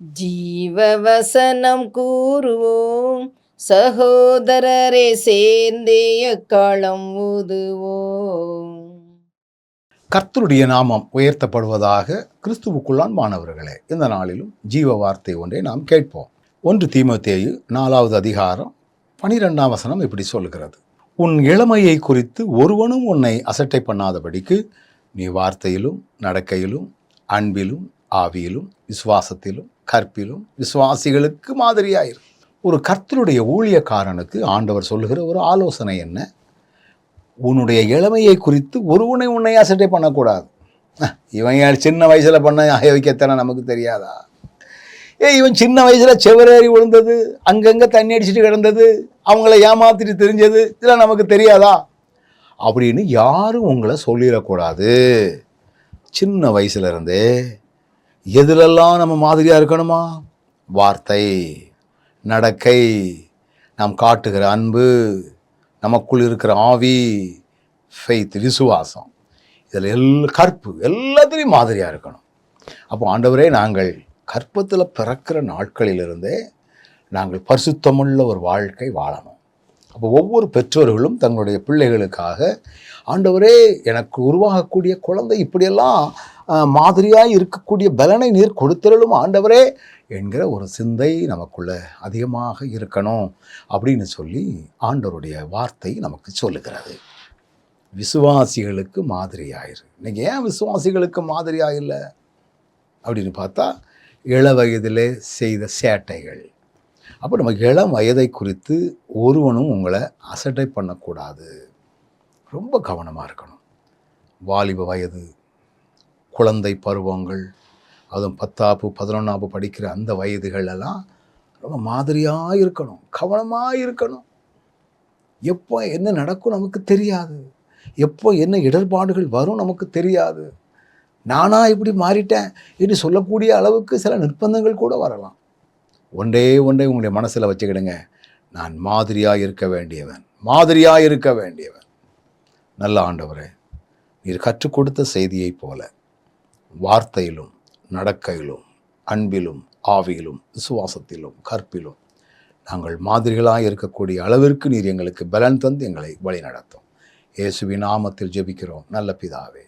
ஜீவவசனம் கூறுவோம். சகோதரரே சேர்ந்தே எக்காலம் ஊதுவோம். கர்த்தருடைய நாமம் உயர்த்தப்படுவதாக கிறிஸ்துவுக்குள்ளான் மாணவர்களே இந்த நாளிலும் ஜீவ வார்த்தை ஒன்றை நாம் கேட்போம். ஒன்று தீமத்தேயு நாலாவது அதிகாரம் பனிரெண்டாம் வசனம் இப்படி சொல்கிறது உன் இளமையை குறித்து ஒருவனும் உன்னை அசட்டை பண்ணாதபடிக்கு நீ வார்த்தையிலும் நடக்கையிலும் அன்பிலும் ஆவியிலும் விசுவாசத்திலும் கற்பிலும் விசுவாசிகளுக்கு மாதிரியாயிரு. ஒரு கர்த்தருடைய ஊழியக்காரனுக்கு ஆண்டவர் சொல்லுகிற ஒரு ஆலோசனை என்ன? உன்னுடைய இளமையை குறித்து ஒருவனை உன்னை அசட்டை பண்ணக்கூடாது. இவன் சின்ன வயசில் பண்ண வைக்கத்தானே நமக்கு தெரியாதா? ஏ இவன் சின்ன வயசில் செவரேறி விழுந்தது அங்கங்கே தண்ணி அடிச்சிட்டு கிடந்தது அவங்கள ஏமாத்திட்டு தெரிஞ்சது இதெல்லாம் நமக்கு தெரியாதா? அப்படின்னு யாரும் உங்களை சொல்லிடக்கூடாது. சின்ன வயசுலேருந்தே எதிலெல்லாம் நம்ம மாதிரியாக இருக்கணுமா? வார்த்தை நடக்கை நாம் காட்டுகிற அன்பு நமக்குள் இருக்கிற ஆவி ஃபெய்த் விசுவாசம். இதில் எல்லா கற்பு எல்லாத்துலேயும் மாதிரியாக இருக்கணும். அப்போ ஆண்டவரே நாங்கள் கற்பத்தில் பிறக்கிற நாட்களிலிருந்தே நாங்கள் பரிசுத்தமுள்ள ஒரு வாழ்க்கை வாழணும். அப்போ ஒவ்வொரு பெற்றோர்களும் தங்களுடைய பிள்ளைகளுக்காக ஆண்டவரே எனக்கு உருவாகக்கூடிய குழந்தை இப்படியெல்லாம் மாதிரியாக இருக்கக்கூடிய பலனை நீர் கொடுத்திரலும் ஆண்டவரே என்கிற ஒரு சிந்தை நமக்குள்ள அதிகமாக இருக்கணும் அப்படின்னு சொல்லி ஆண்டவருடைய வார்த்தை நமக்கு சொல்லுகிறது. விசுவாசிகளுக்கு மாதிரியாயிரு. இன்றைக்கி ஏன் விசுவாசிகளுக்கு மாதிரியாக இல்லை அப்படின்னு பார்த்தா இள வயதிலே செய்த சேட்டைகள். அப்போ நம்ம இளம் வயதை குறித்து ஒருவனும் உங்களை அசட்டை பண்ணக்கூடாது. ரொம்ப கவனமாக இருக்கணும். வாலிப வயது குழந்தை பருவங்கள் அதுவும் பத்தாப்பு பதினொன்றாப்பு படிக்கிற அந்த வயதுகளெல்லாம் ரொம்ப மாதிரியாக இருக்கணும் கவனமாக இருக்கணும். எப்போ என்ன நடக்கும் நமக்கு தெரியாது. எப்போ என்ன இடர்பாடுகள் வரும் நமக்கு தெரியாது. நானா இப்படி மாறிட்டேன் என்று சொல்லக்கூடிய அளவுக்கு சில நிர்பந்தங்கள் கூட வரலாம். ஒன்றே ஒன்றே உங்களுடைய மனசில் வச்சுக்கிடுங்க. நான் மாதிரியாக இருக்க வேண்டியவன் மாதிரியாக இருக்க வேண்டியவன். நல்ல ஆண்டவரே நீர் கற்றுக் கொடுத்த செய்தியைப் போல வார்த்தையிலும் நடக்கையிலும் அன்பிலும் ஆவியிலும் விசுவாசத்திலும் கற்பிலும் நாங்கள் மாதிரிகளாக இருக்கக்கூடிய அளவிற்கு நீர் எங்களுக்கு பலன் தந்து எங்களை வழிநடத்தும். இயேசுவின் நாமத்தில் ஜெபிக்கிறோம். நல்ல பிதாவே